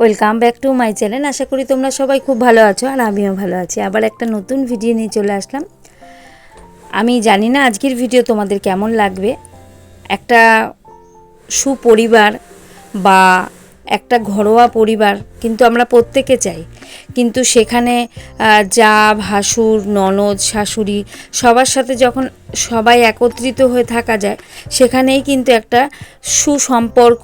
Welcome back to my channel আশা করি তোমরা সবাই খুব ভালো আছো আর আমিও ভালো আছি। আবার একটা নতুন ভিডিও নিয়ে চলে আসলাম। আমি জানি না আজকের ভিডিও তোমাদের কেমন লাগবে। একটা সুপরিবার বা একটা ঘরোয়া পরিবার, কিন্তু আমরা প্রত্যেকে চাই। কিন্তু সেখানে যা, ভাসুর, ননদ, শাশুড়ি সবার সাথে যখন সবাই একত্রিত হয়ে থাকা যায়, সেখানেই কিন্তু একটা সুসম্পর্ক,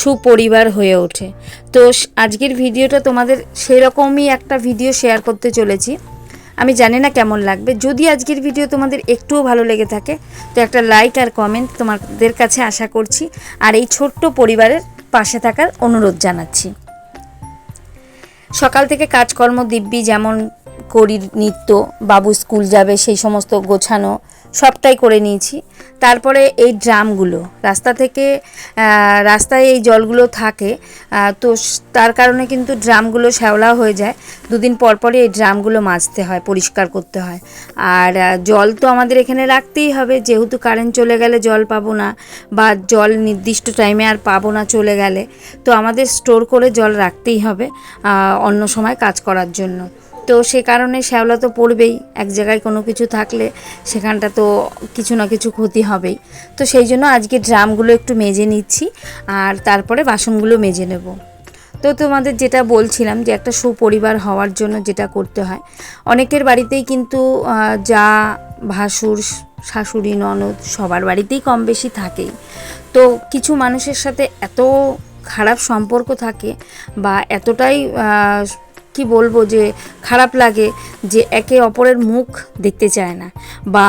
সুপরিবার হয়ে ওঠে। তো আজকের ভিডিওটা তোমাদের সেরকমই একটা ভিডিও শেয়ার করতে চলেছি। আমি জানি না কেমন লাগবে। যদি আজকের ভিডিও তোমাদের একটুও ভালো লেগে থাকে, তো একটা লাইক আর কমেন্ট তোমাদের কাছে আশা করছি। আর এই ছোট্ট পরিবারের পাশে থাকার অনুরোধ জানাচ্ছি। সকাল থেকে কাজকর্ম দিব্যি যেমন করি নিত্য, বাবু স্কুল যাবে, সেই সমস্ত গোছানো সবটাই করে নিয়েছি। তারপরে এই ড্রামগুলো, রাস্তা থেকে রাস্তায় এই জলগুলো থাকে তো তার কারণে কিন্তু ড্রামগুলো শ্যাওলা হয়ে যায়। দুদিন পর পরই এই ড্রামগুলো মাজতে হয়, পরিষ্কার করতে হয়। আর জল তো আমাদের এখানে রাখতেই হবে, যেহেতু কারেন্ট চলে গেলে জল পাবো না, বা জল নির্দিষ্ট টাইমে আর পাবো না চলে গেলে, তো আমাদের স্টোর করে জল রাখতেই হবে অন্য সময় কাজ করার জন্য। তো সে কারণে শ্যাওলা তো পড়বেই। এক জায়গায় কোনো কিছু থাকলে সেখানটা তো কিছু না কিছু ক্ষতি হবেই। তো সেই জন্য আজকে ড্রামগুলো একটু মেজে নিচ্ছি আর তারপরে বাসনগুলো মেজে নেব। তো তোমাদের যেটা বলছিলাম যে একটা সুপরিবার হওয়ার জন্য যেটা করতে হয়, অনেকের বাড়িতেই কিন্তু যা ভাসুর, শাশুড়ি, ননদ সবার বাড়িতেই কম বেশি থাকেই। তো কিছু মানুষের সাথে এত খারাপ সম্পর্ক থাকে বা এতটাই কি বলব যে খারাপ লাগে যে একে অপরের মুখ দেখতে চায় না। বা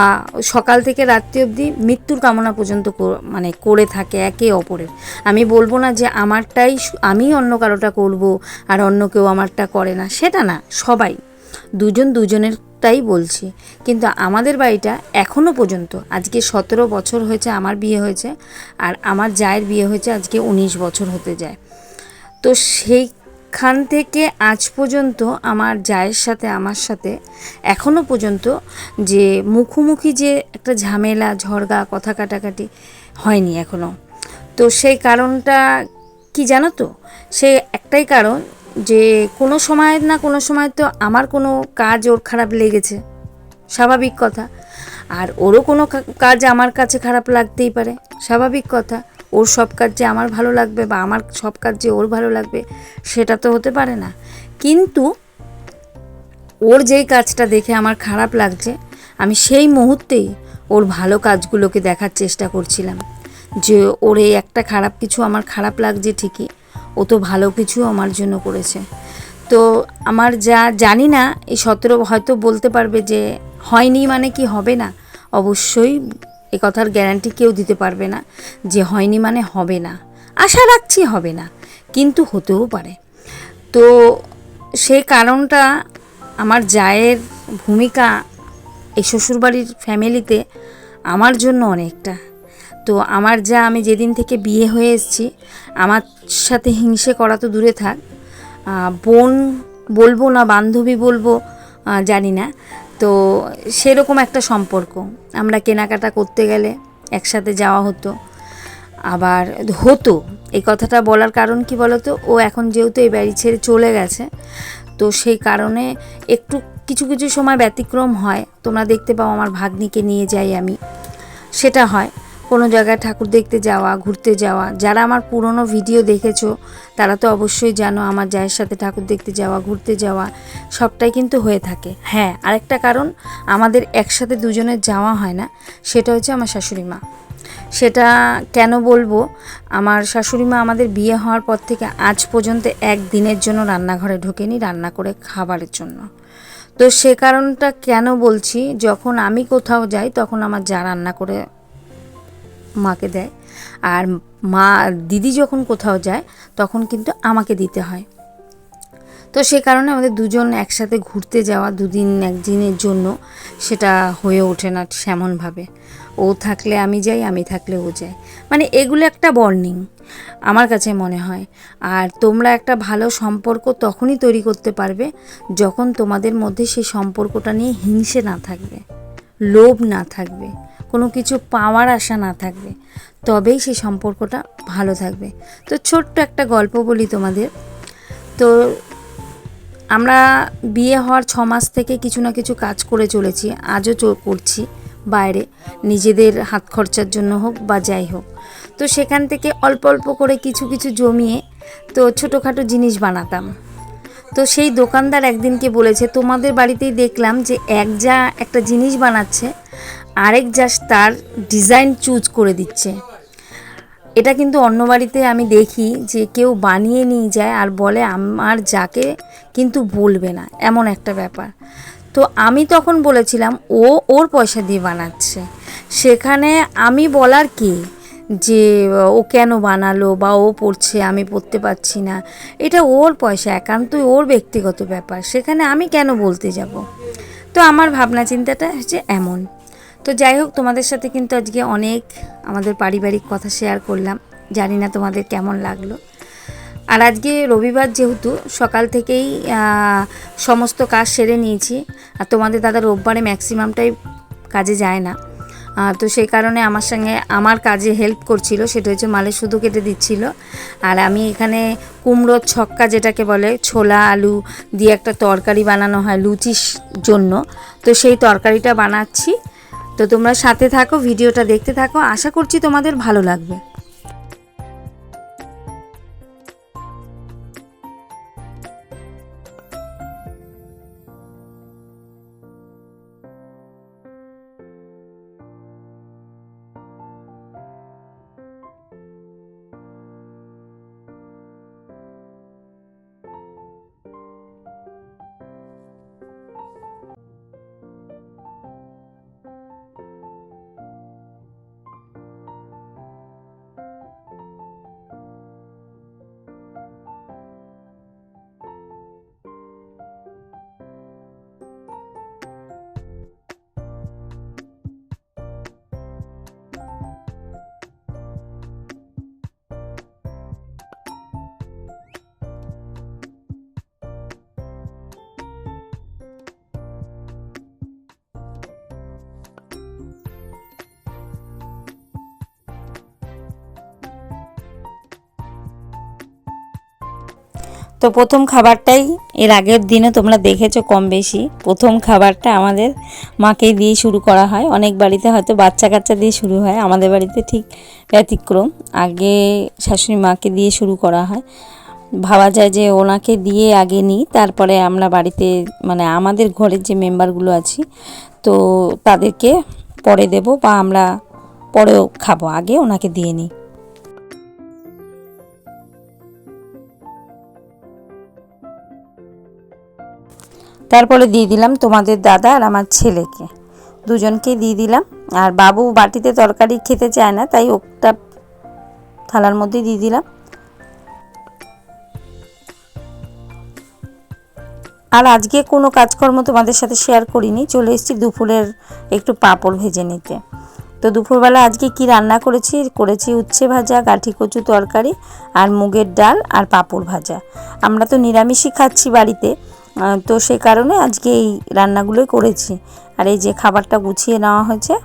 সকাল থেকে রাত্রি অবধি মৃত্যুর কামনা পর্যন্ত মানে করে থাকে একে অপরের। আমি বলব না যে আমারটাই আমি অন্য কারোটা করব আর অন্য কেউ আমারটা করে না, সেটা না, সবাই। দুজন দুজনেরটাই বলছি। কিন্তু আমাদের বাড়িটা এখনও পর্যন্ত, আজকে সতেরো বছর হয়েছে আমার বিয়ে হয়েছে আর আমার জায়ের বিয়ে হয়েছে আজকে উনিশ বছর হতে যায়। তো সেইখান থেকে আজ পর্যন্ত আমার জায়ের সাথে, আমার সাথে এখনও পর্যন্ত যে মুখোমুখি যে একটা ঝামেলা, ঝড়গা, কথা কাটাকাটি হয়নি এখনও তো সেই কারণটা কি জানো তো? সে একটাই কারণ যে কোনো সময় না কোনো সময় তো আমার কোনো কাজ ওর খারাপ লেগেছে, স্বাভাবিক কথা। আর ওরও কোনো কাজ আমার কাছে খারাপ লাগতেই পারে, স্বাভাবিক কথা। ওর সব কাজ যে আমার ভালো লাগবে বা আমার সব কাজ যে ওর ভালো লাগবে, সেটা তো হতে পারে না। কিন্তু ওর যেই কাজটা দেখে আমার খারাপ লাগছে, আমি সেই মুহূর্তেই ওর ভালো কাজগুলোকে দেখার চেষ্টা করছিলাম। যে ওর এই একটা খারাপ কিছু আমার খারাপ লাগছে ঠিকই, ও তো ভালো কিছু আমার জন্য করেছে। তো আমার যা জানি না, এই সতেরো হয়তো বলতে পারবে যে হয়নি মানে কি হবে না, অবশ্যই এ কথার গ্যারান্টি কেউ দিতে পারবে না যে হয়নি মানে হবে না। আশা রাখছি হবে না, কিন্তু হতেও পারে। তো সেই কারণটা আমার জায়ের ভূমিকা এই শ্বশুরবাড়ির ফ্যামিলিতে আমার জন্য অনেকটা। তো আমার যা আমি যেদিন থেকে বিয়ে হয়ে এসেছি, আমার সাথে হিংসে করা তো দূরে থাক। বোন বলব না বান্ধবী বলব জানি না। তো সেরকম একটা সম্পর্ক। আমরা কেনাকাটা করতে গেলে একসাথে যাওয়া হতো। আবার হতো, এই কথাটা বলার কারণ কি বলতো? ও এখন যেহেতু এই বাড়ি ছেড়ে চলে গেছে, তো সেই কারণে একটু কিছু কিছু সময় ব্যতিক্রম হয়। তোমরা দেখতে পাও আমার ভাগ্নিকে নিয়ে যাই আমি। সেটা হয়। কোনো জায়গায় ঠাকুর দেখতে যাওয়া, ঘুরতে যাওয়া, যারা আমার পুরনো ভিডিও দেখেছ, তারা তো অবশ্যই জানো আমার জায়ের সাথে ঠাকুর দেখতে যাওয়া, ঘুরতে যাওয়া, সবটাই কিন্তু হয়ে থাকে। হ্যাঁ আরেকটা কারণ, আমাদের একসাথে দুজনের যাওয়া হয় না, সেটা হচ্ছে আমার শাশুড়ি মা। সেটা কেন বলব? আমার শাশুড়ি মা আমাদের বিয়ে হওয়ার পর থেকে আজ পর্যন্ত একদিনের জন্য রান্নাঘরে ঢোকেনি, রান্না করে খাবারের জন্য। তো সে কারণটা কেন বলছি? যখন আমি কোথাও যাই, তখন আমার যা রান্না করে মাকে দেয়। আর মা, দিদি যখন কোথাও যায়, তখন কিন্তু আমাকে দিতে হয়। তো সে কারণে আমাদের দুজন একসাথে ঘুরতে যাওয়া, দুদিন একদিনের জন্য, সেটা হয়ে ওঠে না সেমনভাবে। ও থাকলে আমি যাই, আমি থাকলে ও যায়। মানে এগুলো একটা বর্নিং, আমার কাছে মনে হয়। আর তোমরা একটা ভালো সম্পর্ক তখনই তৈরি করতে পারবে, যখন তোমাদের মধ্যে সেই সম্পর্কটা নিয়ে হিংসে না থাকবে, লোভ না থাকবে। কিছু পাওয়ার আশা না থাকবে, তবেই সেই সম্পর্কটা ভালো থাকবে। তো ছোট্ট একটা গল্প বলি তোমাদের। তো আমরা বিয়ে হওয়ার ছ মাস থেকে কিছু না কিছু কাজ করে চলেছি, আজও করছি বাইরে, নিজেদের হাত খরচার জন্য হোক বা যাই হোক। তো সেখান থেকে অল্প অল্প করে কিছু কিছু জমিয়ে তো ছোটোখাটো জিনিস বানাতাম। তো সেই দোকানদার একদিনকে বলেছে, তোমাদের বাড়িতেই দেখলাম যে এক যা একটা জিনিস বানাচ্ছে আরেক যা তার ডিজাইন চুজ করে দিচ্ছে। এটা কিন্তু অন্য বাড়িতে আমি দেখি যে কেউ বানিয়ে নিয়ে যায় আর বলে, আমার যাকে কিন্তু বলবে না। এমন একটা ব্যাপার। তো আমি তখন বলেছিলাম, ও ওর পয়সা দিয়ে বানাচ্ছে। সেখানে আমি বলার কি? যে, ও কেন বানালো বা ও পড়ছে, আমি পড়তে পারছি না। এটা ওর পয়সা, একান্তই ওর ব্যক্তিগত ব্যাপার। সেখানে আমি কেন বলতে যাব? তো আমার ভাবনা চিন্তাটা হচ্ছে এমন। তো যাই হোক, তোমাদের সাথে কিন্তু আজকে অনেক আমাদের পারিবারিক কথা শেয়ার করলাম। জানি না তোমাদের কেমন লাগল। আর আজকে রবিবার যেহেতু, সকাল থেকেই সমস্ত কাজ সেরে নিয়েছি। আর তোমাদের দাদা রোববারে ম্যাক্সিমামটাই কাজে যায় না। তো সেই কারণে আমার সঙ্গে আমার কাজে হেল্প করছিল, সেটা হচ্ছে মালে শুধু কেটে দিচ্ছিল। আর আমি এখানে কুমড়োর ছক্কা যেটাকে বলে, ছোলা, আলু দিয়ে একটা তরকারি বানানো হয় লুচির জন্য। তো সেই তরকারিটা বানাচ্ছি। তো তোমরা সাথে থাকো ভিডিওটা দেখতে থাকো। আশা করছি তোমাদের ভালো লাগবে। তো প্রথম খাবারটাই, এর আগের দিনে তোমরা দেখেছ কম বেশি, প্রথম খাবারটা আমাদের মাকে দিয়ে শুরু করা হয়। অনেক বাড়িতে হয়তো বাচ্চা কাচ্চা দিয়ে শুরু হয়, আমাদের বাড়িতে ঠিক ব্যতিক্রম। আগে শাশুড়ি মাকে দিয়ে শুরু করা হয়। ভাবা যায় যে ওনাকে দিয়ে আগে নিই, তারপরে আমরা বাড়িতে মানে আমাদের ঘরের যে মেম্বারগুলো আছি, তো তাদেরকে পরে দেব বা আমরা পরেও খাব, আগে ওনাকে দিয়ে নিই। তারপরে দিয়ে দিলাম তোমাদের দাদা আর আমার ছেলেকে। দুজনকেই দিয়ে দিলাম। আর বাবু বাটিতে তরকারি খেতে চায় না, তাই ওটা থালার মধ্যে দিয়ে দিলাম। আর আজকে কোনো কাজকর্ম তোমাদের সাথে শেয়ার করিনি, চলে এসেছি দুপুরের একটু পাঁপড় ভেজে নিতে। তো দুপুরবেলা আজকে কি রান্না করেছি? করেছি উচ্ছে ভাজা, গাঠি কচু তরকারি, আর মুগের ডাল, আর পাঁপড় ভাজা। আমরা তো নিরামিষই খাচ্ছি বাড়িতে তো সে কারণে আজকে এই রান্নাগুলোই করেছি। আর এই যে খাবারটা গুছিয়ে নেওয়া হয়েছে।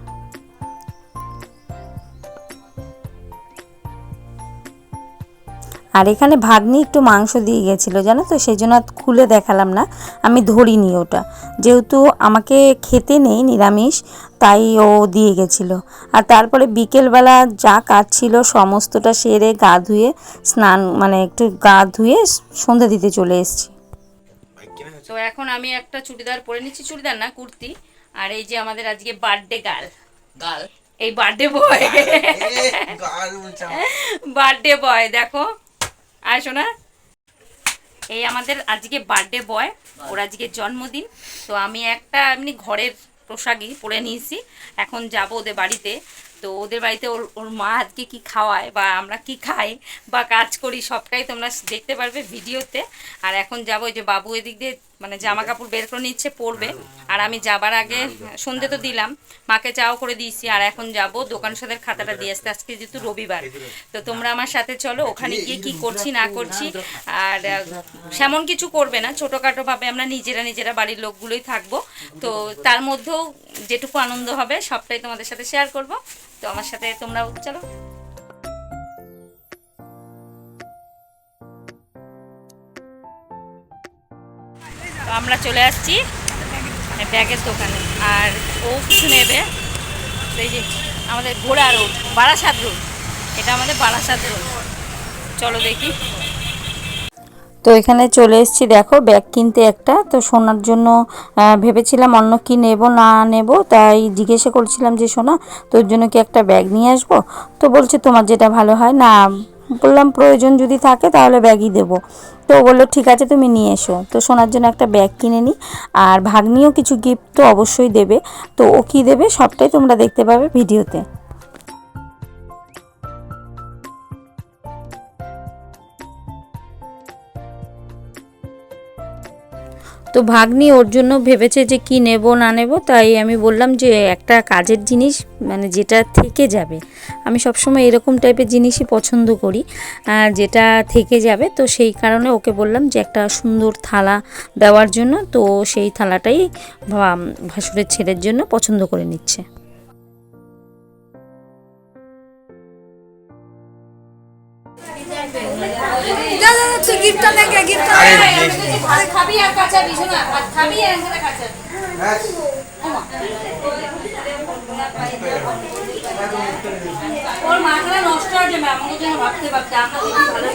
আর এখানে ভাগ্নি একটু মাংস দিয়ে গেছিল, জানো তো? সেই জন্য খুলে দেখালাম না। আমি ধরিনি ওটা। যেহেতু আমাকে খেতে নেই, নিরামিষ, তাই ও দিয়ে গেছিল। আর তারপরে বিকেলবেলা যা কাজ ছিল, সমস্তটা সেরে গা ধুয়ে স্নান মানে একটু গা ধুয়ে সন্ধে দিতে চলে এসেছি। তো এখন আমি একটা চুড়িদার পরে নিচ্ছি চুড়িদার না কুর্তি। আর এই যে আমাদের আজকে বার্থডে গার্ল গাল এই বার্থডে বয় বার্থডে বয় দেখো। আয় শোনা এই আমাদের আজকে বার্থডে বয় ওর আজকে জন্মদিন। তো আমি একটা এমনি ঘরের পোশাকই পরে নিয়েছি। এখন যাব ওদের বাড়িতে। তো ওদের বাড়িতে ওর ওর মা আজকে কী খাওয়ায় বা আমরা কি খাই বা কাজ করি সবটাই তোমরা দেখতে পারবে ভিডিওতে। আর এখন যাব ওই যে বাবু এদিক দিয়ে মানে জামা কাপড় বের করে নিচ্ছে পরবে। আর আমি যাবার আগে সন্ধে তো দিলাম। মাকে চাও করে দিয়েছি আর এখন যাব দোকান সাদের খাতাটা দিয়ে আসতে। আজকে যেহেতু রবিবার। তো তোমরা আমার সাথে চলো ওখানে গিয়ে কি করছি না করছি। আর সেমন কিছু করবে না। ছোটোখাটো ভাবে আমরা নিজেরা নিজেরা বাড়ির লোকগুলোই থাকব। তো তার মধ্যেও যেটুকু আনন্দ হবে সবটাই তোমাদের সাথে শেয়ার করব। তো আমার সাথে তোমরাও চলো। আমরা চলে আসছি ব্যাগের দোকানে। আর ও কিছু নেবে। এই যে আমাদের ঘোড়া রোড, বারাসাত রোড। এটা আমাদের বারাসাত রোড। চলো দেখি। তো এখানে চলে এসেছি। দেখো, ব্যাগ কিনতে একটা। তো সোনার জন্য ভেবেছিলাম অন্য কি নেব, না নেব। তাই জিজ্ঞাসা করছিলাম যে, সোনা, তোর জন্য কি একটা ব্যাগ নিয়ে আসব? তো বলছে, তোমার যেটা ভালো হয়, না। বললাম, প্রয়োজন যদি থাকে তাহলে ব্যাগই দেবো। তো বলল, ঠিক আছে, তুমি নিয়ে এসো। তো সোনার জন্য একটা ব্যাগ কিনে নিই আর ভাগ্নিও কিছু গিফট তো অবশ্যই দেবে। তো ও কী দেবে? সবটাই তোমরা দেখতে পাবে ভিডিওতে। তো ভাগ্নি ওর জন্য ভেবেছে যে কি নেব, না নেব, তাই আমি বললাম যে একটা কাজের জিনিস মানে যেটা থেকে যাবে। আমি সবসময় এরকম টাইপের জিনিসই পছন্দ করি যেটা থেকে যাবে। তো সেই কারণে ওকে বললাম যে একটা সুন্দর থালা দেওয়ার জন্য, তো সেই থালাটাই ভাসুরের ছেলের জন্য পছন্দ করে নিচ্ছে। গিফটটা দেখে গিফটটা আরে খাবি আর কাঁচা বিছানা আর খাবি আর কাঁচা। ওর মাথাটা নষ্ট হয়ে যাবে আমাকে যেন ভাবতে ভাবতে আমরা ভালো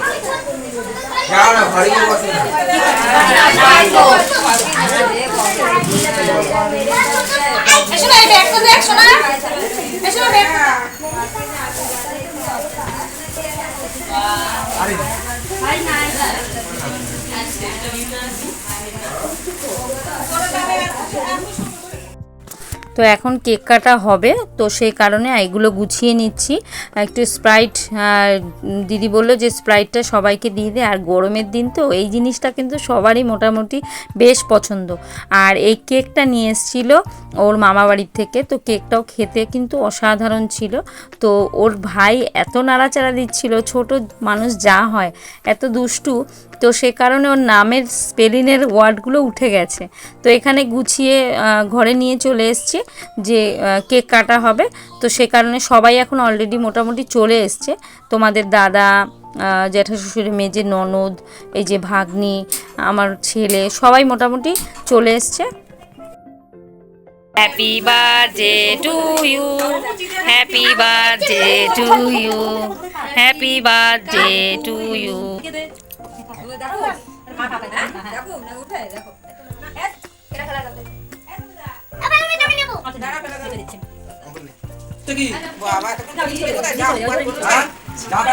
যাও না গিয়ে বসে। এসো না এই ব্যাগটা দেখ শোনা এসো না ব্যাগ তো এখন কেক কাটা হবে। তো সেই কারণে এগুলো গুছিয়ে নিচ্ছি। একটু স্প্রাইট দিদি বলল যে স্প্রাইটটা সবাইকে দিয়ে দে, আর গরমের দিন তো এই জিনিসটা কিন্তু সবারই মোটামুটি বেশ পছন্দ। আর এই কেকটা নিয়ে এসেছিল ওর মামা বাড়ির থেকে, তো কেকটাও খেতে কিন্তু অসাধারণ ছিল। তো ওর ভাই এত নাড়াচাড়া দিচ্ছিল, ছোট মানুষ যা হয়, এত দুষ্টু তো সে কারণে ওর নামের স্পেলিংয়ের ওয়ার্ডগুলো উঠে গেছে। তো এখানে গুছিয়ে ঘরে নিয়ে চলে এসছে যে কেক কাটা হবে। তো সে কারণে সবাই এখন অলরেডি মোটামুটি চলে এসছে। তোমাদের দাদা জ্যাঠা শ্বশুরের মেয়ে যে ননদ, এই যে ভাগ্নি, আমার ছেলে, সবাই মোটামুটি চলে এসছে। Happy birthday to you happy birthday to you happy birthday to you দেখো। না উঠে দেখো। তো কি? বাবা, কোথায় যাও? হ্যাঁ? যাবে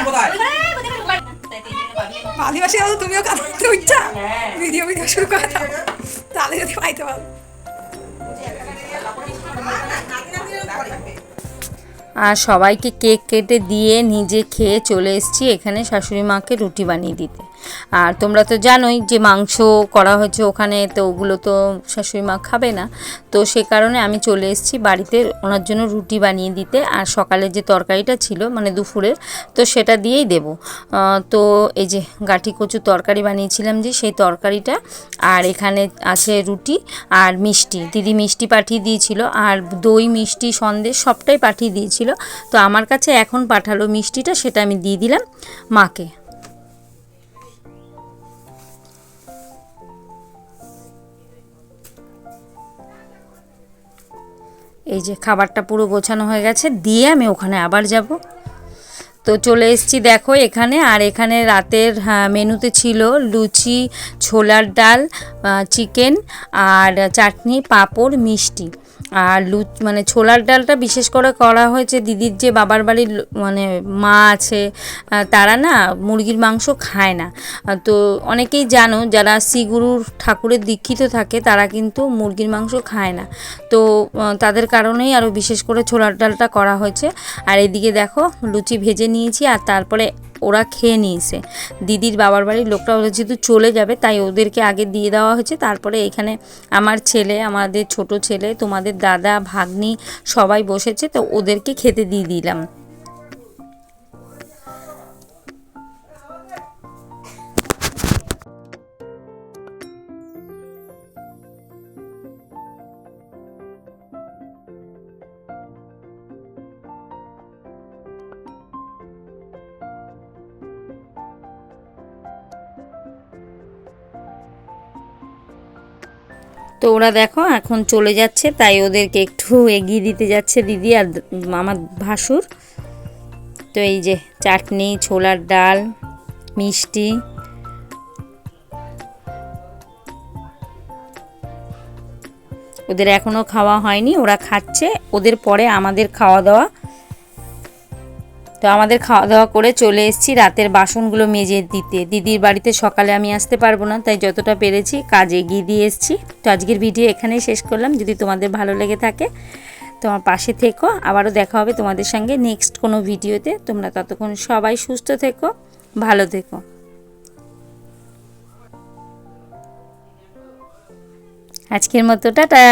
আদিবাসী তুমিও কাঁদতে ইচ্ছা ভিডিও ভিডিও শুরু করে দাও। তাহলে যদি পাইতে পারো। আর সবাইকে কেক কেটে দিয়ে নিজে খেয়ে চলে এসেছি। এখানে শাশুড়ি মাকে রুটি বানিয়ে দিতে। আর তোমরা তো জানোই যে মাংস করা হয়েছে ওখানে, তো ওগুলো তো শাশুড়ি মা খাবে না। তো সে কারণে আমি চলে এসেছি বাড়িতে ওনার জন্য রুটি বানিয়ে দিতে, আর সকালে যে তরকারিটা ছিল মানে দুপুরের, তো সেটা দিয়েই দেব। তো এই যে গাঠি কচু তরকারি বানিয়েছিলাম যে, সেই তরকারিটা, আর এখানে আছে রুটি আর মিষ্টি। দিদি মিষ্টি পাঠিয়ে দিয়েছিল, আর দই, মিষ্টি, সন্দেশ সবটাই পাঠিয়ে দিয়েছিল। তো আমার কাছে এখন পাঠালো মিষ্টিটা, সেটা আমি দিয়ে দিলাম মাকে। এই যে খাবারটা পুরো গোছানো হয়ে গেছে দিয়ে আমি ওখানে আবার যাব। তো চলে এসেছি দেখো এখানে আর এখানে রাতের হ্যাঁ, মেনুতে ছিল লুচি ছোলার ডাল চিকেন আর চাটনি পাঁপড় মিষ্টি। আর লু মানে ছোলার ডালটা বিশেষ করে করা হয়েছে দিদির যে বাবার বাড়ির মানে মা আছে তারা না মুরগির মাংস খায় না। তো অনেকেই জানো যারা শ্রীগুরুর ঠাকুরের দীক্ষিত থাকে তারা কিন্তু মুরগির মাংস খায় না। তো তাদের কারণেই আরও বিশেষ করে ছোলার ডালটা করা হয়েছে। আর এদিকে দেখো লুচি ভেজে নিয়েছি আর তারপরে ওরা খেয়ে নিয়েছে। দিদির বাবার বাড়ির লোকটা ওরা যেহেতু চলে যাবে, তাই ওদেরকে আগে দিয়ে দেওয়া হয়েছে। তারপরে এখানে আমার ছেলে, আমাদের ছোট ছেলে, তোমাদের দাদা, ভাগ্নি সবাই বসেছে, তো ওদেরকে খেতে দিয়ে দিলাম। তো ওরা দেখো এখন চলে যাচ্ছে, তাই ওদেরকে একটু এগিয়ে দিতে যাচ্ছে দিদি আর আমার ভাসুর। তো এই যে চাটনি, ছোলার ডাল, মিষ্টি। ওদের এখনও খাওয়া হয়নি, ওরা খাচ্ছে। ওদের পরে আমাদের খাওয়া দাওয়া। তো আমাদের খাওয়া দাওয়া করে চলে এসেছি। রাতের বাসনগুলো মেজে দিতে। দিদির বাড়িতে সকালে আমি আসতে পারব না, তাই যতটা পেরেছি কাজে এগিয়ে দিয়ে এসেছি। তো আজকের ভিডিও এখানেই শেষ করলাম। যদি তোমাদের ভালো লেগে থাকে, তোমার পাশে থেকো। আবারও দেখা হবে তোমাদের সঙ্গে নেক্সট কোনো ভিডিওতে। তোমরা ততক্ষণ সবাই সুস্থ থেকো, ভালো থেকো। আজকের মতো, টাটা!